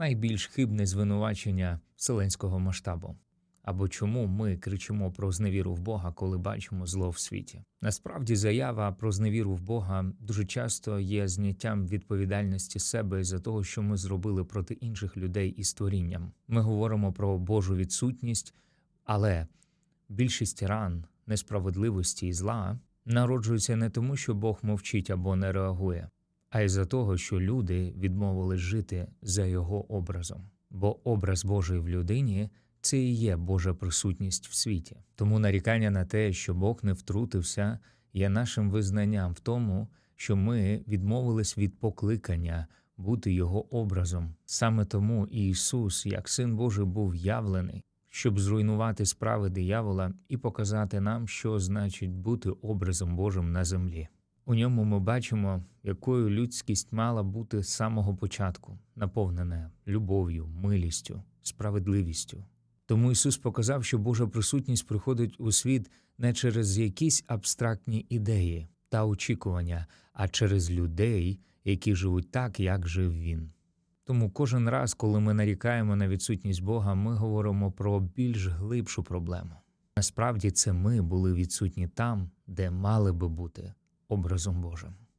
найбільш хибне звинувачення вселенського масштабу. Або чому ми кричимо про зневіру в Бога, коли бачимо зло в світі? Насправді, заява про зневіру в Бога дуже часто є зняттям відповідальності себе за того, що ми зробили проти інших людей і створінням. Ми говоримо про Божу відсутність, але більшість ран, несправедливості і зла народжуються не тому, що Бог мовчить або не реагує, а й за того, що люди відмовились жити за його образом. Бо образ Божий в людині це і є Божа присутність в світі. Тому нарікання на те, що Бог не втрутився, є нашим визнанням в тому, що ми відмовились від покликання бути його образом. Саме тому Ісус, як Син Божий, був явлений, щоб зруйнувати справи диявола і показати нам, що значить бути образом Божим на землі. У ньому ми бачимо, якою людськість мала бути з самого початку, наповнена любов'ю, милістю, справедливістю. Тому Ісус показав, що Божа присутність приходить у світ не через якісь абстрактні ідеї та очікування, а через людей, які живуть так, як жив Він. Тому кожен раз, коли ми нарікаємо на відсутність Бога, ми говоримо про більш глибшу проблему. Насправді це ми були відсутні там, де мали би бути образом Божим.